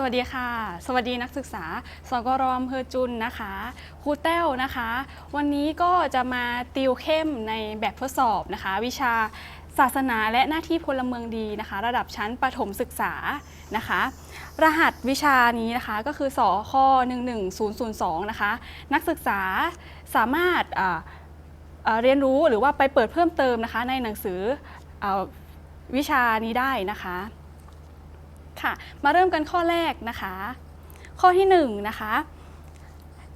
สวัสดีค่ะ สวัสดีนักศึกษาสกรอำเภอจุนนะคะครูแต้วนะคะ วันนี้ก็จะมาติวเข้มในแบบทดสอบนะคะ วิชาศาสนาและหน้าที่พลเมืองดีนะคะ ระดับชั้นประถมศึกษานะคะ รหัสวิชานี้นะคะก็คือสอข้อ11002นะคะนักศึกษาสามารถเรียนรู้หรือว่าไปเปิดเพิ่มเติมนะคะในหนังสืออวิชานี้ได้นะคะ ค่ะ มาเริ่มกันข้อแรกนะคะ ข้อที่1นงนะคะ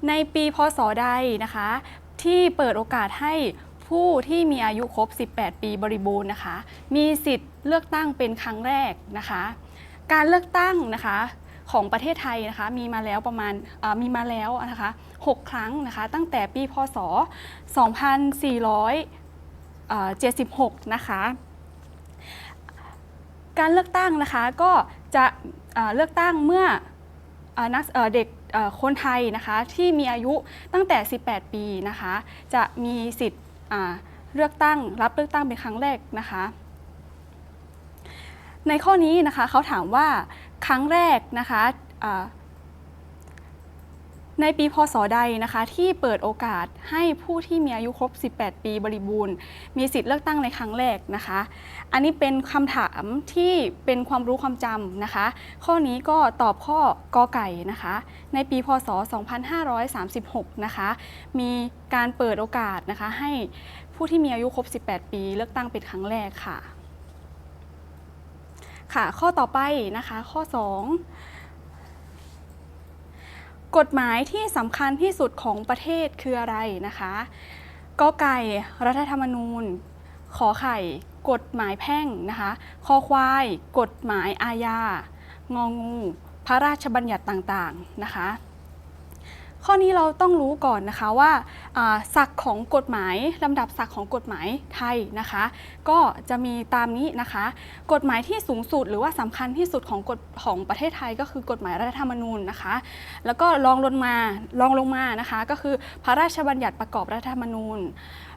ในปีพศใดนะคะ ที่เปิดโอกาสให้ผู้ที่มีอายุครบ 18 ปีบริบูรณ์นะคะ มีสิทธิ์เลือกตั้งเป็นครั้งแรกนะคะ การเลือกตั้งนะคะของประเทศไทยนะคะมีมาแล้วประมาณมีมาแล้วนะคะ 6 ครั้งนะคะตั้งแต่ปีพศ 2476 นะคะ การเลือกตั้งนะคะก็ จะเอ่อเลือกตั้งเมื่อเอ่อนักเด็กคนไทยนะคะที่มีอายุตั้งแต่ 18 ปีนะคะจะมีสิทธิ์เลือกตั้งรับเลือกตั้งเป็นครั้งแรกนะคะในข้อนี้นะคะเขาถามว่าครั้งแรกนะคะ ในปีพศใดนะคะ ที่เปิดโอกาสให้ผู้ที่มีอายุครบ 18 ปีบริบูรณ์ มีสิทธิ์เลือกตั้งในครั้งแรกนะคะ อันนี้เป็นคำถามที่เป็นความรู้ความจำนะคะ ข้อนี้ก็ตอบข้อกอไก่นะคะ ในปีพศ 2536 นะคะ มีการเปิดโอกาสนะคะ ให้ผู้ที่มีอายุครบ 18 ปี เลือกตั้งเป็นครั้งแรกค่ะ ค่ะ ข้อต่อไปนะคะ ข้อ 2 กฎหมายที่สำคัญที่สุดของประเทศคืออะไรนะคะก็ไก่รัฐธรรมนูญ ขอไข่ กฎหมายแพ่งนะคะคอควาย กฎหมายอาญางองู พระราชบัญญัติต่างๆนะคะ ข้อนี้เราต้องรู้ก่อนนะคะว่าศักดิ์ของกฎหมายลำดับศักดิ์ของกฎหมายไทยนะคะ ก็จะมีตามนี้นะคะ กฎหมายที่สูงสุดหรือว่าสำคัญที่สุดของกฎของประเทศไทยก็คือกฎหมายรัฐธรรมนูญนะคะ แล้วก็รองลงมารองลงมานะคะ ก็คือพระราชบัญญัติประกอบรัฐธรรมนูญ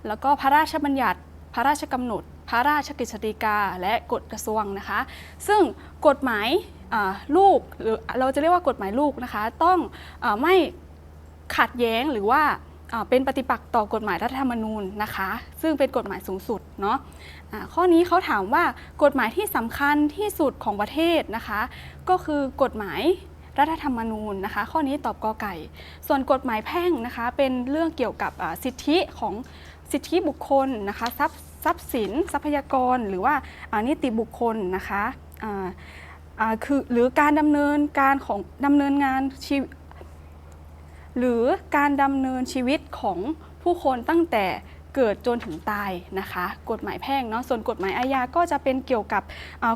แล้วก็พระราชบัญญัติพระราชกำหนด พระราชกฤษฎีกา และกฎกระทรวงนะคะ ซึ่งกฎหมายลูกหรือเราจะเรียกว่ากฎหมายลูกนะคะ ต้องอไม่ ขัดแย้งหรือว่าเป็นปฏิปักษ์ต่อกฎหมายรัฐธรรมนูญนะคะ ซึ่งเป็นกฎหมายสูงสุดเนาะอ่าข้อนี้เขาถามว่ากฎหมายที่สำคัญที่สุดของประเทศนะคะ ก็คือกฎหมายรัฐธรรมนูญนะคะ ข้อนี้ตอบกอไก่ ส่วนกฎหมายแพ่งนะคะ เป็นเรื่องเกี่ยวกับสิทธิของสิทธิบุคคลนะคะทรัพย์ทรัพย์สิน ทรัพยากร หรือว่านิติบุคคลนะคะคือหรือการดำเนินการของดำเนินงานชีว หรือการดำเนินชีวิตของผู้คนตั้งแต่เกิดจนถึงตายนะคะ กฎหมายแพ่งเนาะส่วนกฎหมายอาญาก็จะเป็นเกี่ยวกับ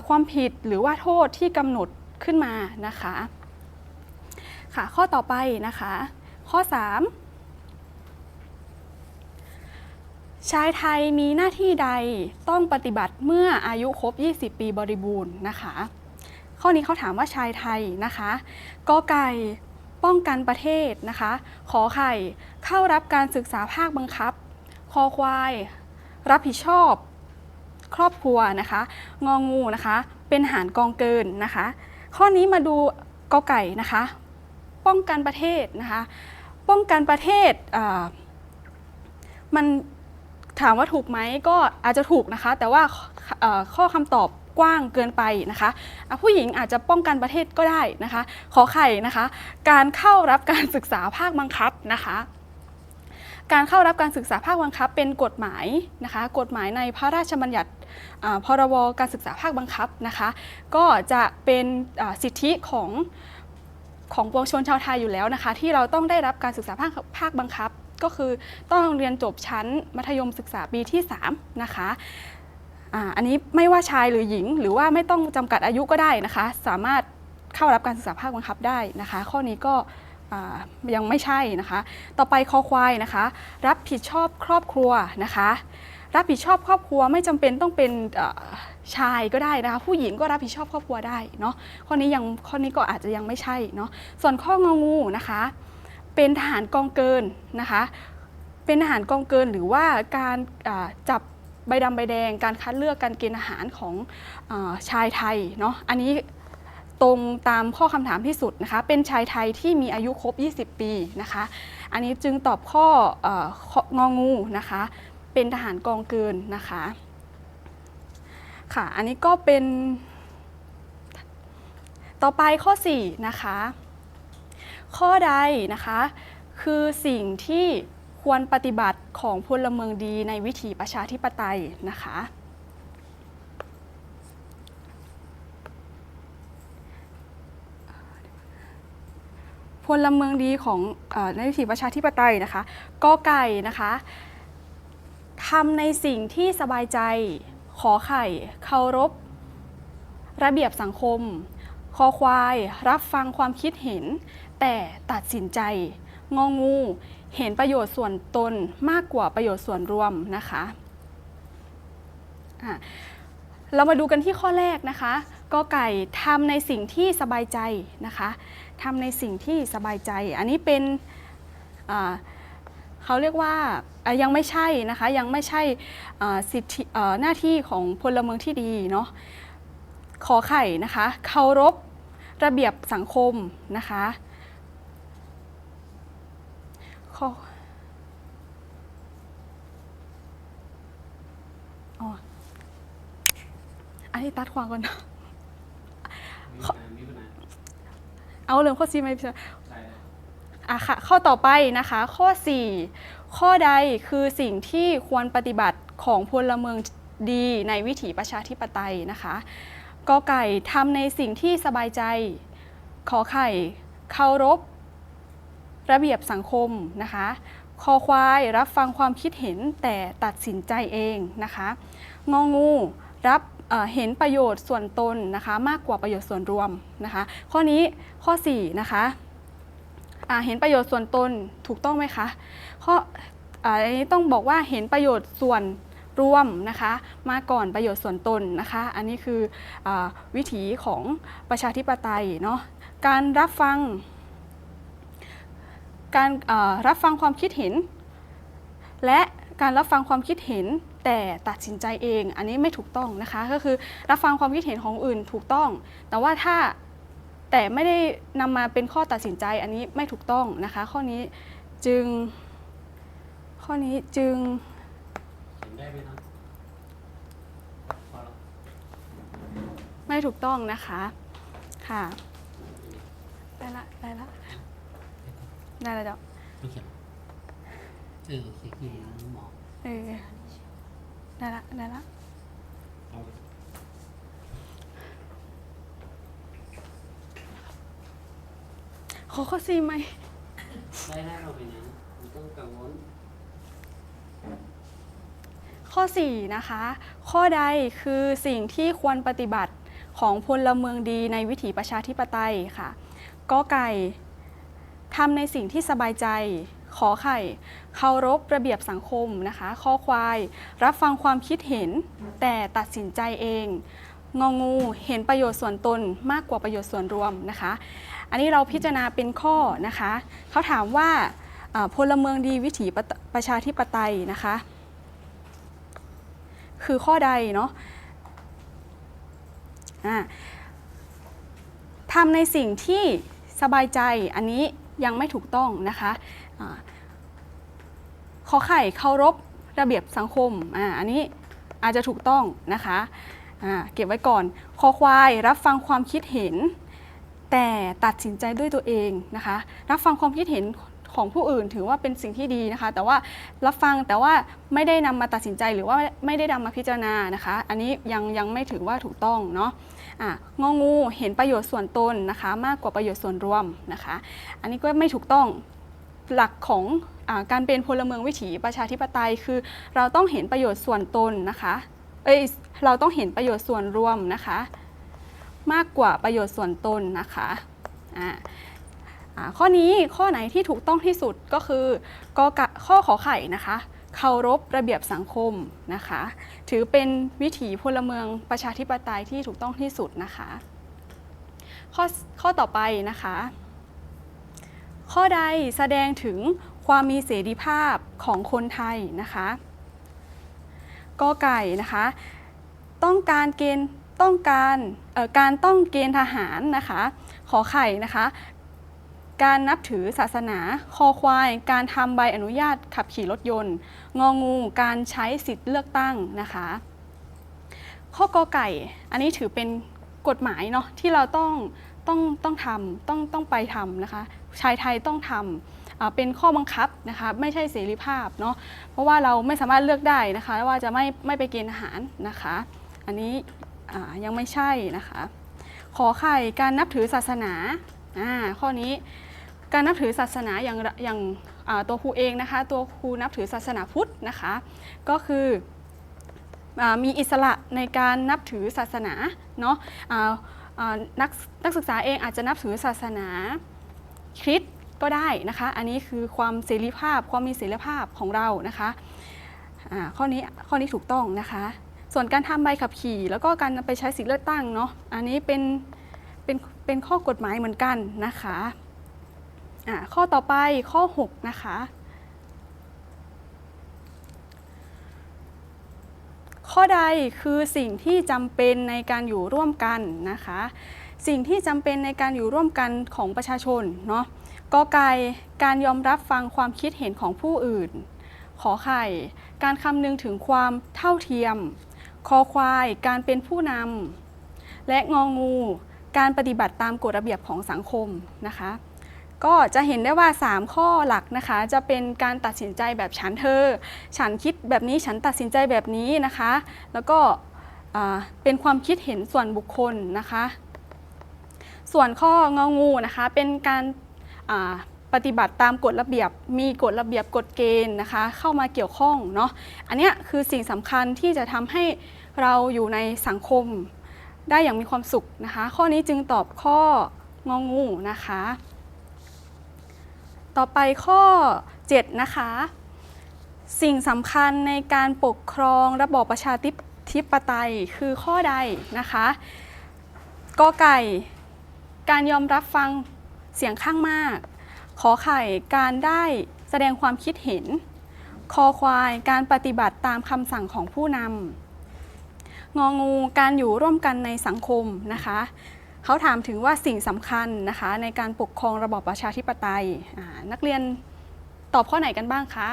ความผิดหรือว่าโทษที่กำหนดขึ้นมานะคะค่ะข้อต่อไปนะคะ ข้อ 3 ชายไทยมีหน้าที่ใดต้องปฏิบัติเมื่ออายุครบ 20 ปีบริบูรณ์นะคะ ข้อนี้เขาถามว่าชายไทยนะคะกอไก่ ป้องกันประเทศนะคะ ขอไข่ เข้ารับการศึกษาภาคบังคับ คอควาย รับผิดชอบ ครอบครัวนะคะ งองูนะคะ เป็นหารกองเกินนะคะ ข้อนี้มาดูกอไก่นะคะ ป้องกันประเทศนะคะ ป้องกันประเทศมันถามว่าถูกไหมก็อาจจะถูกนะคะ แต่ว่าข้อคำตอบ กว้างเกินไปนะคะะผู้หญิงอาจจะป้องกันประเทศก็ได้นะคะ ขอไข่นะคะ การเข้ารับการศึกษาภาคบังคับนะคะการเข้ารับการศึกษาภาคบังคับ เป็นกฎหมายนะคะกฎหมายในพระราชบัญญัติพรบการศึกษาภาคบังคับนะคะ ก็จะเป็นสิทธิของของปวงชนชาวไทยอยู่แล้วนะคะ ที่เราต้องได้รับการศึกษาภาคภาคบังคับ ก็คือต้องเรียนจบชั้นมัธยมศึกษาปีที่3นะคะ อันนี้ไม่ว่าชายหรือหญิง หรือว่าไม่ต้องจำกัดอายุก็ได้นะคะ สามารถเข้ารับการศึกษาภาคบังคับได้นะคะ ข้อนี้ก็ยังไม่ใช่นะคะ ต่อไปคอควายนะคะ รับผิดชอบครอบครัวนะคะ รับผิดชอบครอบครัวไม่จำเป็นต้องเป็นชายก็ได้นะคะ ผู้หญิงก็รับผิดชอบครอบครัวได้เนาะข้อนี้ยังข้อนี้ก็อาจจะยังไม่ใช่เนาะส่วนข้ององูนะคะ เป็นทหารกองเกินนะคะ เป็นทหารกองเกินหรือว่าการจับ ใบดำใบแดงการคัดเลือกการกณฑ์อาหารของอชายไทยเนาะอันนี้ตรงตามข้อคำถามที่สุดนะคะเป็นชายไทยที่มีอายุครบ 20 ปีนะคะอันนี้จึงตอบข้ออององูนะคะเป็นทหารกองเกินนะคะค่ะอันนี้ก็เป็นต่อไปข้อ 4 นะคะ ข้อใดนะคะ คือสิ่งที่ ควรปฏิบัติของพลเมืองดีในวิถีประชาธิปไตยนะคะ พลเมืองดีของออในวิถีประชาธิปไตยนะคะกอไก่นะคะทำในสิ่งที่สบายใจขอไข่เคารพ ระเบียบสังคม คอควาย รับฟังความคิดเห็น แต่ตัดสินใจ งองู เห็นประโยชน์ส่วนตนมากกว่าประโยชน์ส่วนรวมนะคะะเรามาดูกันที่ข้อแรกนะคะกอไก่ทำในสิ่งที่สบายใจนะคะทำในสิ่งที่สบายใจ อันนี้เป็นเขาเรียกว่ายังไม่ใช่นะคะยังไม่ใช่สิทธิหน้าที่ของพลเมืองที่ดีเนาะขอไข่นะคะเคารพระเบียบสังคมนะคะ ข้ออ๋ออันนี้ตัดความก่อนนะมีปัญหามีปัญหาเอาเรื่องข้อซีไหมพี่เชอได้ได้อะค่ะ ข้อต่อไปนะคะ ข้อ 4 ข้อใดคือสิ่งที่ควรปฏิบัติของพลเมืองดีในวิถีประชาธิปไตยนะคะกอไก่ทำในสิ่งที่สบายใจ ขอไข่เคารพ ระเบียบสังคมนะคะคอควายรับฟังความคิดเห็นแต่ตัดสินใจเองนะคะงองูรับเเห็นประโยชน์ส่วนตนนะคะมากกว่าประโยชน์ส่วนรวมนะคะข้อนี้ข้อ4นะคะเห็นประโยชน์ส่วนตนถูกต้องไหมคะข้ออันนี้ต้องบอกว่าเห็นประโยชน์ส่วนรวมนะคะมาก่อนประโยชน์ส่วนตนนะคะ อันนี้คืออวิถีของประชาธิปไตยเนาะการรับฟัง การรับฟังความคิดเห็น และการรับฟังความคิดเห็นแต่ตัดสินใจเอง อันนี้ไม่ถูกต้องนะคะ ก็คือรับฟังความคิดเห็นของอื่นถูกต้อง แต่ว่าถ้าแต่ไม่ได้นำมาเป็นข้อตัดสินใจอันนี้ไม่ถูกต้องนะคะ ข้อนี้จึง ข้อนี้จึงไม่ถูกต้องนะคะ ค่ะ ได้ละ ได้ละ ได้ละเดี๋ยวไม่เขียนเออโอเคคือหมอเออได้ละได้ละเอาเลยขอข้อซีไหมได้ได้เราไปนะไม่ต้องกังวลข้อ4นะคะ ข้อใดคือสิ่งที่ควรปฏิบัติของพลเมืองดีในวิถีประชาธิปไตยค่ะกอไก่ ทำในสิ่งที่สบายใจ ขอไข่ เคารพระเบียบสังคมนะคะ ข้อควาย รับฟังความคิดเห็น แต่ตัดสินใจเอง งองู เห็นประโยชน์ส่วนตนมากกว่าประโยชน์ส่วนรวมนะคะ อันนี้เราพิจารณาเป็นข้อนะคะ เขาถามว่าพลเมืองดีวิถีประประชาธิปไตยนะคะ คือข้อใดเนาะทำในสิ่งที่สบายใจอันนี้ ยังไม่ถูกต้องนะคะอ่าขอไข่เคารพระเบียบสังคมอ่าอันนี้อาจจะถูกต้องนะคะอ่าเก็บไว้ก่อนคอควายรับฟังความคิดเห็น แต่ตัดสินใจด้วยตัวเองนะคะ รับฟังความคิดเห็นของผู้อื่นถือว่าเป็นสิ่งที่ดีนะคะ แต่ว่ารับฟังแต่ว่าไม่ได้นำมาตัดสินใจหรือว่าไม่ได้นำมาพิจารณานะคะ อันนี้ยังยังไม่ถือว่าถูกต้องเนาะ งองูเห็นประโยชน์ส่วนตนนะคะ มากกว่าประโยชน์ส่วนรวมนะคะ อันนี้ก็ไม่ถูกต้องหลักของอการเป็นพลเมืองวิถีประชาธิปไตยคือ เราต้องเห็นประโยชน์ส่วนตนนะคะเอ้ยเราต้องเห็นประโยชน์ส่วนรวมนะคะ มากกว่าประโยชน์ส่วนตนนะคะอ่าข้อนี้ข้อไหนที่ถูกต้องที่สุดก็คือกอกะข้อขอไข่นะคะ เคารพระเบียบสังคมนะคะ ถือเป็นวิถีพลเมืองประชาธิปไตยที่ถูกต้องที่สุดนะคะ ข้อข้อต่อไปนะคะ ข้อใดแสดงถึงความมีเสรีภาพของคนไทยนะคะกอไก่นะคะ ต้องการเกณฑ์ต้องการการต้องเกณฑ์ทหารนะคะ ขอไข่นะคะ การนับถือศาสนา คอควาย การทำใบอนุญาตขับขี่รถยนต์ งองู การใช้สิทธิ์เลือกตั้งนะคะ ข้อกอไก่ อันนี้ถือเป็นกฎหมายเนาะที่เราต้องต้องต้องทำต้องต้องไปทำนะคะ ชายไทยต้องทำเป็นข้อบังคับนะคะ ไม่ใช่เสรีภาพเนาะเพราะว่าเราไม่สามารถเลือกได้นะคะ ว่าจะไม่ไม่ไปกณฑ์อาหารนะคะ อันนี้ยังไม่ใช่นะคะ ขอไข่การนับถือศาสนาอ่าข้อนี้ การนับถือศาสนาอย่างอย่างตัวครูเองนะคะ ตัวครูนับถือศาสนาพุทธนะคะ ก็คืออมีอิสระในการนับถือศาสนาเนาะนักนักศึกษาเองอาจจะนับถือศาสนาคริสต์ก็ได้นะคะ อันนี้คือความเสรีภาพความมีเสรีภาพของเรานะคะข้อนี้ข้อนี้ถูกต้องนะคะ ส่วนการทำใบขับขี่ แล้วก็การไปใช้สิทธิเลือกตั้งเนาะอันนี้เป็นเป็นเป็นข้อกฎหมายเหมือนกันนะคะ ข้อต่อไปข้อ 6 นะคะ ข้อใดคือสิ่งที่จำเป็นในการอยู่ร่วมกันนะคะ สิ่งที่จำเป็นในการอยู่ร่วมกันของประชาชนเนาะกอไก่การยอมรับฟังความคิดเห็นของผู้อื่น ขอไข่ การคำนึงถึงความเท่าเทียม คอควาย การเป็นผู้นำและงองู การปฏิบัติตามกฎระเบียบของสังคมนะคะ ก็จะเห็นได้ว่า 3 ข้อหลักนะคะ จะเป็นการตัดสินใจแบบฉันเธอ ฉันคิดแบบนี้ฉันตัดสินใจแบบนี้นะคะ แล้วก็เป็นความคิดเห็นส่วนบุคคลนะคะ ส่วนข้ององูนะคะเป็นการปฏิบัติตามกฎระเบียบ มีกฎระเบียบกฎเกณฑ์นะคะ เข้ามาเกี่ยวข้องเนาะ อันนี้คือสิ่งสำคัญที่จะทำให้เราอยู่ในสังคมได้อย่างมีความสุขนะคะ ข้อนี้จึงตอบข้ององูนะคะ ต่อไปข้อ 7 นะคะ สิ่งสำคัญในการปกครองระบอบประชาธิปไตยคือข้อใดนะคะกอไก่ การยอมรับฟังเสียงข้างมาก ขอไข่การได้แสดงความคิดเห็น คอควายการปฏิบัติตามคำสั่งของผู้นำงองูการอยู่ร่วมกันในสังคมนะคะ เขาถามถึงว่าสิ่งสำคัญนะคะในการปกครองระบอบประชาธิปไตย นักเรียนตอบข้อไหนกันบ้างคะ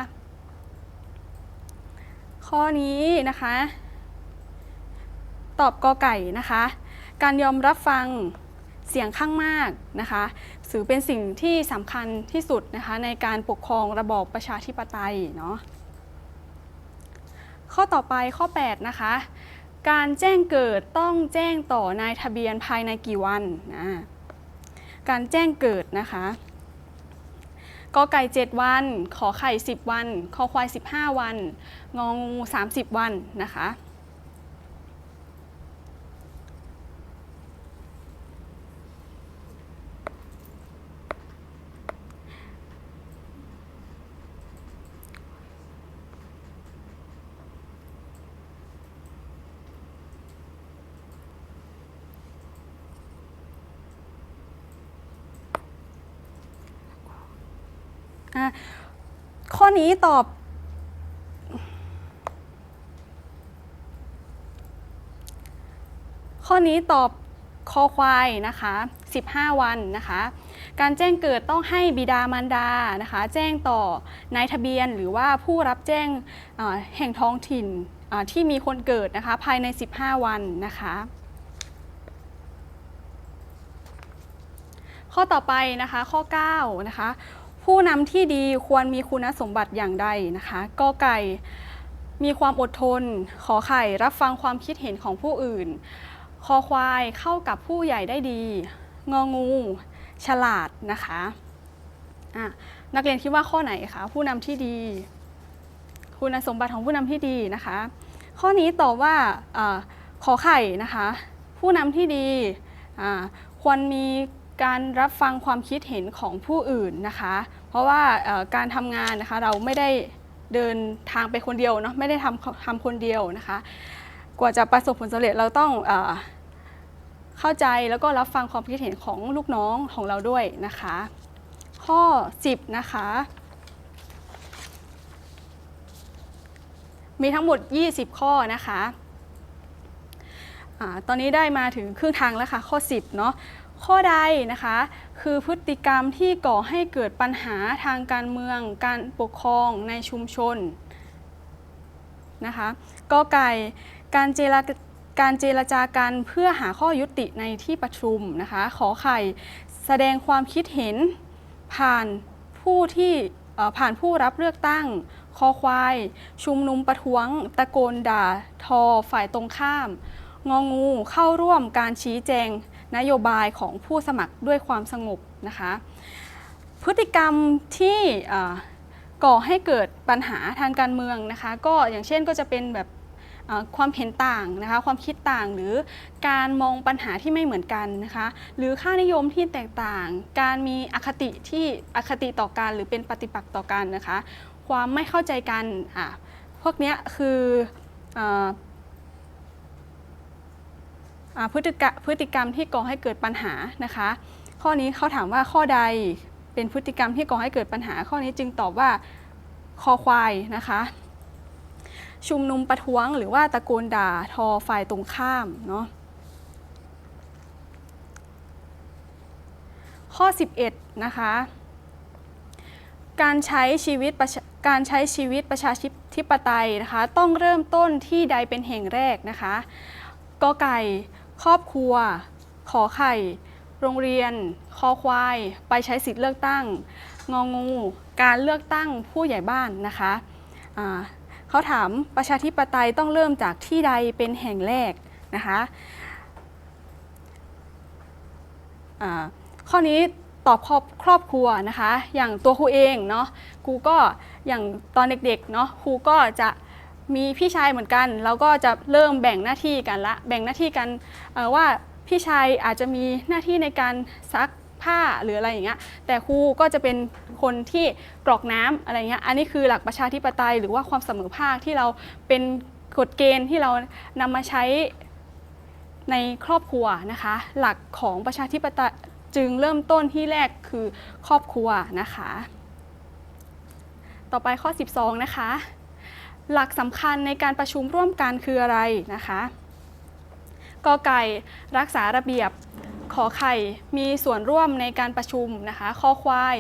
ข้อนี้นะคะ ตอบกอไก่นะคะ การยอมรับฟังเสียงข้างมากนะคะถือเป็นสิ่งที่สำคัญที่สุดนะคะในการปกครองระบอบประชาธิปไตยเนาะข้อต่อไปข้อ 8 นะคะ การแจ้งเกิดต้องแจ้งต่อนายทะเบียนภายในกี่วันนะการแจ้งเกิดนะคะกอไก่ 7 วัน ขอไข่ 10 วัน คอควาย 15 วัน งองู 30 วันนะคะอะข้อ นี้ตอบ ข้อนี้ตอบคอควายนะคะ 15 วันนะคะ การแจ้งเกิดต้องให้บิดามารดานะคะ แจ้งต่อนายทะเบียนหรือว่าผู้รับแจ้งแห่งท้องถิ่นที่มีคนเกิดนะคะ ภายใน 15 วันนะคะ ข้อต่อไปนะคะข้อ 9 นะคะ ผู้นำที่ดีควรมีคุณสมบัติอย่างใดนะคะกอไก่มีความอดทน ขอไข่รับฟังความคิดเห็นของผู้อื่น คอควายเข้ากับผู้ใหญ่ได้ดี งองู ฉลาดนะคะะนักเรียนคิดว่าข้อไหนคะผู้นำที่ดี คุณสมบัติของผู้นำที่ดีนะคะ ข้อนี้ตอบว่าอขอไข่นะคะ ผู้นำที่ดีควรมี การรับฟังความคิดเห็นของผู้อื่นนะคะ เพราะว่าการทำงานนะคะเราไม่ได้เดินทางไปคนเดียวเนาะไม่ได้ทำทำคนเดียวนะคะ กว่าจะประสบผลสำเร็จเราต้องเอเข้าใจแล้วก็รับฟังความคิดเห็นของลูกน้องของเราด้วยนะคะ ข้อ 10 นะคะ มีทั้งหมด 20 ข้อนะคะอาตอนนี้ได้มาถึงครึ่งทางแล้วค่ะข้อ 10เนาะ ข้อใดนะคะ คือพฤติกรรมที่ก่อให้เกิดปัญหาทางการเมือง การปกครองในชุมชนนะคะกอไก่การเจรการเจรจากันเพื่อหาข้อยุติในที่ประชุมนะคะขอไข่แสดงความคิดเห็นผ่านผู้ที่ผ่านผู้รับเลือกตั้งคอควาย ชุมนุมประท้วง ตะโกนด่า ทอฝ่ายตรงข้าม งองูเข้าร่วมการชี้แจง นโยบายของผู้สมัครด้วยความสงบนะคะ พฤติกรรมที่ก่อให้เกิดปัญหาทางการเมืองนะคะ ก็อย่างเช่นก็จะเป็นแบบความเห็นต่างนะคะความคิดต่างหรือการมองปัญหาที่ไม่เหมือนกันนะคะหรือค่านิยมที่แตกต่าง การมีอคติที่อคติต่อกันหรือเป็นปฏิปักษ์ต่อกันนะคะ ความไม่เข้าใจกันอะพวกเนี้ยคืออ พฤติกรรมพฤติกรรมที่ก่อให้เกิดปัญหานะคะ ข้อนี้เขาถามว่าข้อใดเป็นพฤติกรรมที่ก่อให้เกิดปัญหา ข้อนี้จึงตอบว่าคอควายนะคะชุมนุมประท้วงหรือว่าตะโกนด่าทอฝ่ายตรงข้ามเนาะข้อ 11 นะคะ การใช้ชีวิตการใช้ชีวิตประชาธิปไตยนะคะ ต้องเริ่มต้นที่ใดเป็นแห่งแรกนะคะกอไก่ ครอบครัว ขอไข่ โรงเรียน คอควาย ไปใช้สิทธิ์เลือกตั้ง งองู การเลือกตั้งผู้ใหญ่บ้านนะคะเขาถามประชาธิปไตยต้องเริ่มจากที่ใดเป็นแห่งแรกนะคะข้อนี้ตอบครอบครอบครัวนะคะ อย่างตัวครูเองเนาะครูก็อย่างตอนเด็กๆเนาะครูก็จะ มีพี่ชายเหมือนกัน เราก็จะเริ่มแบ่งหน้าที่กันละ แบ่งหน้าที่กันว่าพี่ชายอาจจะมีหน้าที่ในการซักผ้าหรืออะไรอย่างเงี้ย แต่ครูก็จะเป็นคนที่กรอกน้ำอะไรเงี้ย อันนี้คือหลักประชาธิปไตยหรือว่าความเสมอภาคที่เราเป็นกฎเกณฑ์ที่เรานำมาใช้ในครอบครัวนะคะ หลักของประชาธิปไตยจึงเริ่มต้นที่แรกคือครอบครัวนะคะ ต่อไปข้อ 12 นะคะ หลักสำคัญในการประชุมร่วมกันคืออะไรนะคะกอไก่รักษาระเบียบขอไข่มีส่วนร่วมในการประชุมนะคะคอควาย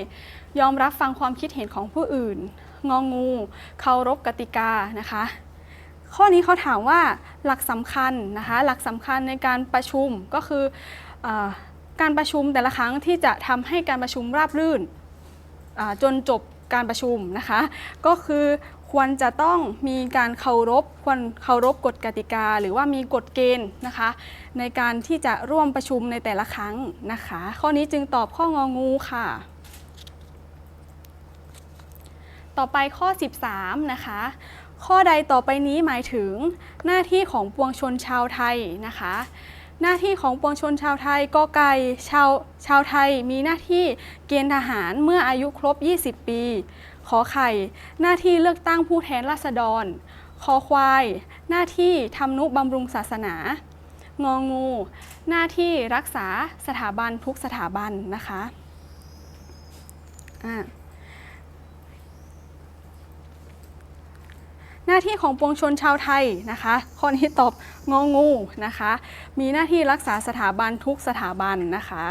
ยอมรับฟังความคิดเห็นของผู้อื่น งองูเคารพกติกานะคะ ข้อนี้เขาถามว่าหลักสำคัญนะคะหลักสำคัญในการประชุมก็คืออการประชุมแต่ละครั้งที่จะทำให้การประชุมราบรื่นจนจบการประชุมนะคะ ก็คือ ควรจะต้องมีการเคารพควรเคารพกฎกติกา หรือว่ามีกฎเกณฑ์นะคะ ในการที่จะร่วมประชุมในแต่ละครั้งนะคะ ข้อนี้จึงตอบข้ององูค่ะ ต่อไปข้อ 13 นะคะข้อใดต่อไปนี้หมายถึงหน้าที่ของปวงชนชาวไทยนะคะ หน้าที่ของปวงชนชาวไทยกอไก่ชาวชาวไทยมีหน้าที่เกณฑ์ทหารเมื่ออายุครบ 20 ปี ขอไข่ หน้าที่เลือกตั้งผู้แทนราษฎร คอควาย หน้าที่ทำนุบำรุงศาสนา งองู หน้าที่รักษาสถาบันทุกสถาบันนะคะอ่าหน้าที่ของปวงชนชาวไทยนะคะข้อนี้ตอบงองูนะคะ มีหน้าที่รักษาสถาบันทุกสถาบันนะคะ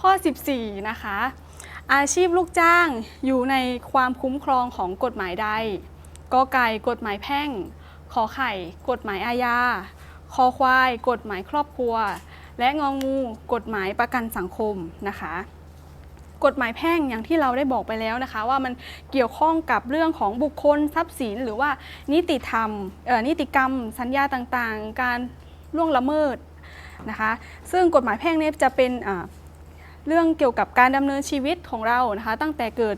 ข้อ 14 นะคะ อาชีพลูกจ้างอยู่ในความคุ้มครองของกฎหมายใดกอไก่กฎหมายแพ่ง ขอไข่ กฎหมายอาญา คอควาย กฎหมายครอบครัว และงองูกฎหมายประกันสังคมนะคะ กฎหมายแพ่งอย่างที่เราได้บอกไปแล้วนะคะ ว่ามันเกี่ยวข้องกับเรื่องของบุคคลทรัพย์สิน หรือว่านิติธรรมนิติกรรม สัญญาต่างๆ การล่วงละเมิดนะคะ ซึ่งกฎหมายแพ่งเนี่ยจะเป็นอ่ เรื่องเกี่ยวกับการดำเนินชีวิตของเรานะคะ ตั้งแต่เกิด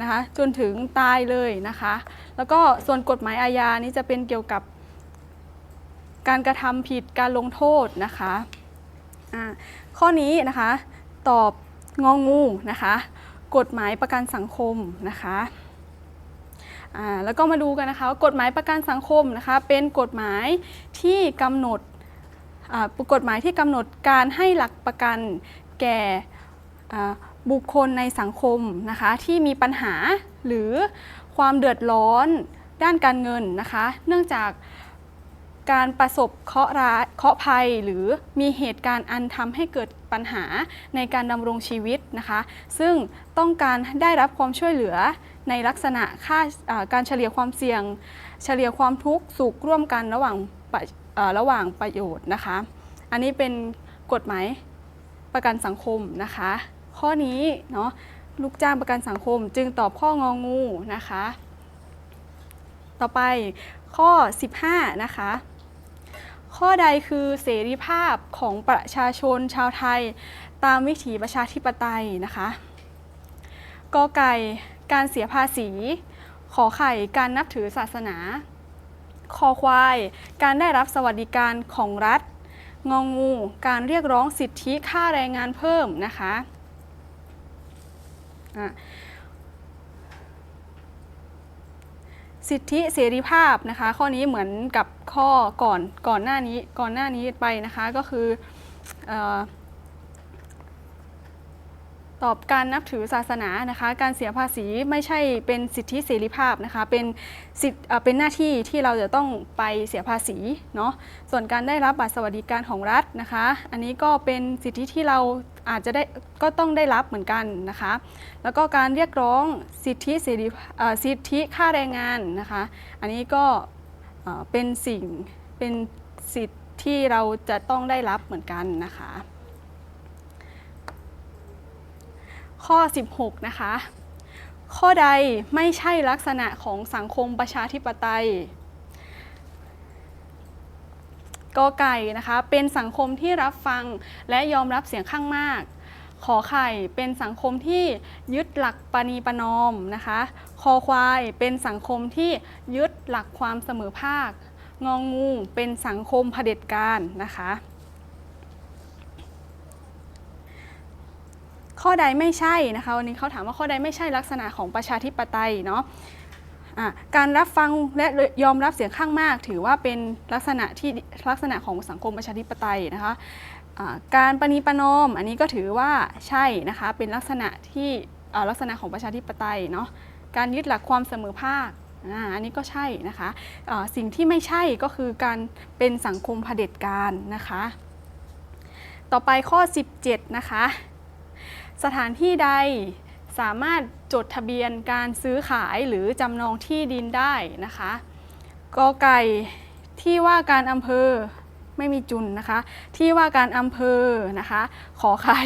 นะคะจนถึงตายเลยนะคะ แล้วก็ส่วนกฎหมายอาญานี้จะเป็นเกี่ยวกับการกระทำผิดการลงโทษนะคะข้อนี้นะคะตอบงองูนะคะ กฎหมายประกันสังคมนะคะแล้วก็มาดูกันนะคะกฎหมายประกันสังคมนะคะ เป็นกฎหมายที่กำหนดอ่ากฎหมายที่กำหนดการให้หลักประกันแก่ บุคคลในสังคมนะคะที่มีปัญหาหรือความเดือดร้อนด้านการเงินนะคะ เนื่องจากการประสบเคราะห์ร้ายเคราะห์ภัยหรือมีเหตุการณ์อันทำให้เกิดปัญหาในการดำรงชีวิตนะคะ ซึ่งต้องการได้รับความช่วยเหลือในลักษณะค่าการเฉลี่ยความเสี่ยง เฉลี่ยความทุกข์สุขร่วมกันระหว่างะระหว่างประโยชน์นะคะ อันนี้เป็นกฎหมายประกันสังคมนะคะ ข้อนี้เนาะลูกจ้างประกันสังคมจึงตอบข้ององูนะคะ ต่อไปข้อ 15 นะคะ ข้อใดคือเสรีภาพของประชาชนชาวไทย ตามวิถีประชาธิปไตยนะคะกอไก่การเสียภาษี ขอไข่การนับถือศาสนา คอควาย การได้รับสวัสดิการของรัฐ งองู การเรียกร้องสิทธิค่าแรงงานเพิ่มนะคะอะ สิทธิเสรีภาพนะคะ ข้อนี้เหมือนกับข้อก่อนก่อนหน้านี้ก่อนหน้านี้ไปนะคะก็คืออตอบการนับถือศาสนานะคะ การเสียภาษีไม่ใช่เป็นสิทธิเสรีภาพนะคะ เป็นสิทธิเป็นหน้าที่ที่เราจะต้องไปเสียภาษีเนาะส่วนการได้รับบัตรสวัสดิการของรัฐนะคะ อันนี้ก็เป็นสิทธิที่เรา อาจจะได้ก็ต้องได้รับเหมือนกันนะคะ แล้วก็การเรียกร้องสิทธิเสรีสิทธิค่าแรงงานนะคะ อันนี้ก็เอ่อเป็นสิ่งเป็นสิทธิที่เราจะต้องได้รับเหมือนกันนะคะ ข้อ 16 นะคะ ข้อใดไม่ใช่ลักษณะของสังคมประชาธิปไตย กอไก่นะคะ เป็นสังคมที่รับฟังและยอมรับเสียงข้างมาก ขอไข่เป็นสังคมที่ยึดหลักปณีประนอมนะคะ คอควายเป็นสังคมที่ยึดหลักความเสมอภาค งองงูเป็นสังคมเผด็จการนะคะ ข้อใดไม่ใช่นะคะวันนี้เขาถามว่าข้อใดไม่ใช่ลักษณะของประชาธิปไตยเนาะ การรับฟังและยอมรับเสียงข้างมาก ถือว่าเป็นลักษณะที่ลักษณะของสังคมประชาธิปไตยนะคะอ่าการปณีประนอมอันนี้ก็ถือว่าใช่นะคะเป็นลักษณะที่ลักษณะของประชาธิปไตยเนาะการยึดหลักความเสมอภาคอ,อันนี้ก็ใช่นะคะสิ่งที่ไม่ใช่ก็คือการเป็นสังคมเผด็จการนะคะ ต่อไปข้อ 17 นะคะ สถานที่ใด สามารถจดทะเบียนการซื้อขายหรือจำนองที่ดินได้นะคะกอไก่ที่ว่าการอำเภอไม่มีจุนนะคะ ที่ว่าการอำเภอนะคะ ขอไข่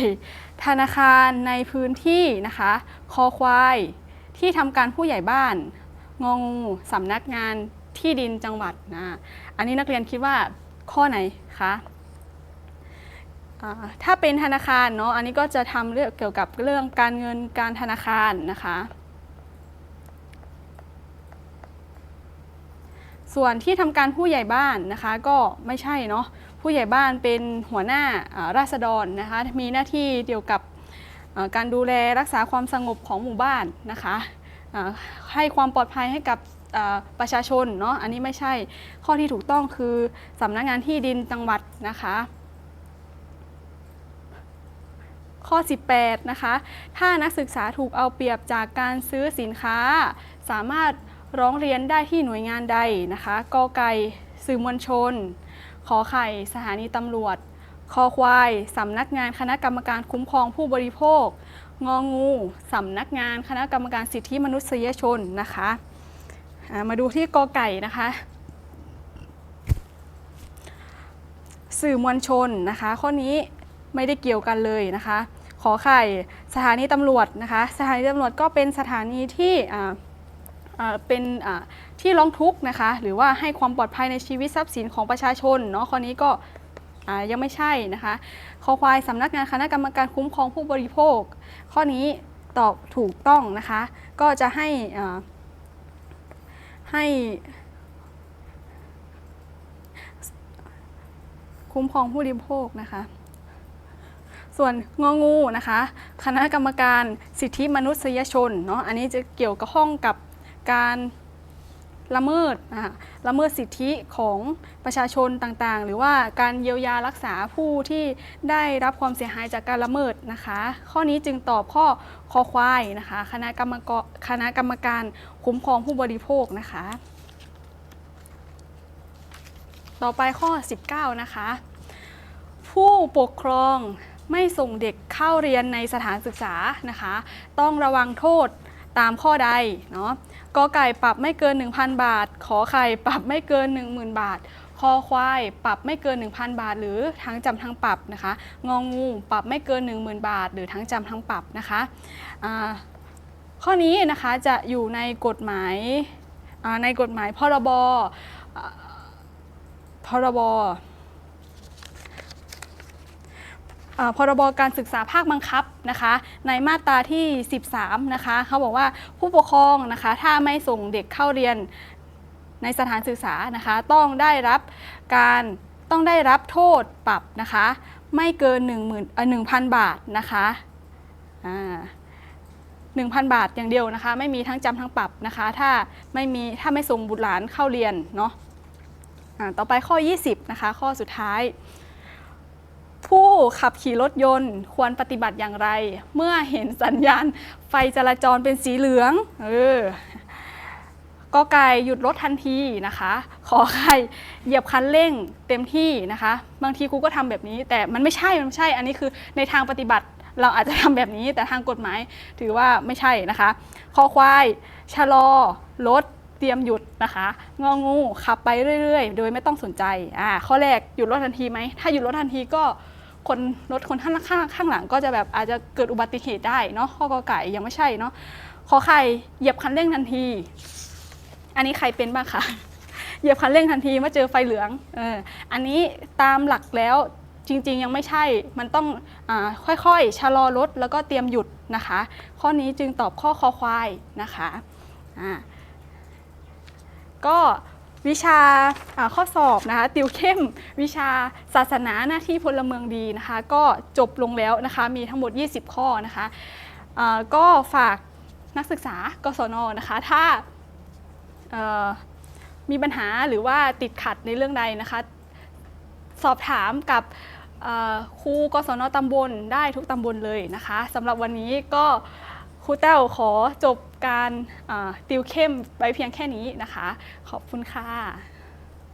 ธนาคารในพื้นที่นะคะ คอควาย ที่ทำการผู้ใหญ่บ้าน งองูสำนักงานที่ดินจังหวัดนะ อันนี้นักเรียนคิดว่าข้อไหนคะ ถ้าเป็นธนาคารเนาะอันนี้ก็จะทำเรื่องเกี่ยวกับเรื่องการเงินการธนาคารนะคะ ส่วนที่ทำการผู้ใหญ่บ้านนะคะก็ไม่ใช่เนาะผู้ใหญ่บ้านเป็นหัวหน้าราษฎรนะคะมีหน้าที่เกี่ยวกับการดูแลรักษาความสงบของหมู่บ้านนะคะให้ความปลอดภัยให้กับประชาชนเนาะอันนี้ไม่ใช่ข้อที่ถูกต้องคือสำนักงานที่ดินจังหวัดนะคะ ข้อ 18 นะคะ ถ้านักศึกษาถูกเอาเปรียบจากการซื้อสินค้า สามารถร้องเรียนได้ที่หน่วยงานใดนะคะกอไก่สื่อมวลชน ขอไข่สถานีตำรวจ คอควายสำนักงานคณะกรรมการคุ้มครองผู้บริโภค งองูสำนักงานคณะกรรมการสิทธิมนุษยชนนะคะามาดูที่กอไก่นะคะ สื่อมวลชนนะคะ ข้อนี้ไม่ได้เกี่ยวกันเลยนะคะ ขอไข่ สถานีตำรวจนะคะสถานีตำรวจก็เป็นสถานีที่เป็นที่ร้องทุกข์นะคะ หรือว่าให้ความปลอดภัยในชีวิตทรัพย์สินของประชาชนเนาะข้อนี้ก็ยังไม่ใช่นะคะคอควายสำนักงานคณะกรรมการคุ้มครองผู้บริโภค ข้อนี้ตอบถูกต้องนะคะ ก็จะให้ให้คุ้มครองผู้บริโภคนะคะ ส่วนงองูนะคะ คณะกรรมการสิทธิมนุษยชนเนาะอันนี้จะเกี่ยวกับห้องกับการละเมิดนะคะละเมิดสิทธิของประชาชนต่างๆ หรือว่าการเยียวยารักษาผู้ที่ได้รับความเสียหายจากการละเมิดนะคะ ข้อนี้จึงตอบข้อคอควายนะคะคณะกรรมกรคณะกรรมการคุ้มครองผู้บริโภคนะคะ ต่อไปข้อ 19 นะคะ ผู้ปกครอง ไม่ส่งเด็กเข้าเรียนในสถานศึกษานะคะ ต้องระวังโทษตามข้อใดเนาะกอไก่ปรับไม่เกิน 1,000 บาท ขอไข่ปรับไม่เกิน 10,000 บาทคอควายปรับไม่เกิน 1,000 บาท หรือทั้งจำทั้งปรับนะคะ งองูปรับไม่เกิน 10,000 บาท หรือทั้งจำทั้งปรับนะคะข้อนี้นะคะจะอยู่ในกฎหมายในกฎหมายพรบพรบ อ่า พรบการศึกษาภาคบังคับนะคะ ในมาตราที่ 13 นะคะเขาบอกว่าผู้ปกครองนะคะถ้าไม่ส่งเด็กเข้าเรียนในสถานศึกษานะคะ ต้องได้รับการต้องได้รับโทษปรับนะคะ ไม่เกิน 1 0 0 0 0เอ่อ1,000บาทนะคะอ่า1,000บาทอย่างเดียวนะคะ ไม่มีทั้งจำทั้งปรับนะคะ ถ้าไม่มีถ้าไม่ส่งบุตรหลานเข้าเรียนเนาะอ่าต่อไปข้อ 20 นะคะ ข้อสุดท้าย ผู้ขับขี่รถยนต์ควรปฏิบัติอย่างไร เมื่อเห็นสัญญาณไฟจราจรเป็นสีเหลืองเออกอไก่หยุดรถทันทีนะคะขอไข่เหยียบคันเร่งเต็มที่นะคะ บางทีครูก็ทำแบบนี้ แต่มันไม่ใช่มันไม่ใช่ อันนี้คือในทางปฏิบัติเราอาจจะทำแบบนี้ แต่ทางกฎหมายถือว่าไม่ใช่นะคะคอควายชะลอรถเตรียมหยุดนะคะงองูขับไปเรื่อย ๆ โดยไม่ต้องสนใจอ่าข้อแรกหยุดรถทันทีไหมถ้าหยุดรถทันทีก็ คนรถคนข้างข้างข้างหลังก็จะแบบอาจจะเกิดอุบัติเหตุได้เนาะข้อกอไก่ยังไม่ใช่เนาะขอไข่เหยียบคันเร่งทันที อันนี้ใครเป็นบ้างคะเหยียบคันเร่งทันทีเมื่อเจอไฟเหลืองเอออันนี้ตามหลักแล้วจริงๆ ยังไม่ใช่ มันต้องอค่อยๆ ชะลอรถแล้วก็เตรียมหยุดนะคะ ข้อนี้จึงตอบข้อคอควายนะคะ ก็ วิชาข้อสอบนะคะติวเข้มวิชาศาสนาหน้าที่พลเมืองดีนะคะ ก็จบลงแล้วนะคะมีทั้งหมด 20 ข้อนะคะก็ฝากนักศึกษากศนนะคะ ถ้ามีปัญหาหรือว่าติดขัดในเรื่องใดนะคะ สอบถามกับครูกศนตำบลได้ทุกตำบลเลยนะคะสำหรับวันนี้ก็ รูเต้าขอจบการติวเข้มไปเพียงแค่นี้นะคะ ขอบคุณค่ะ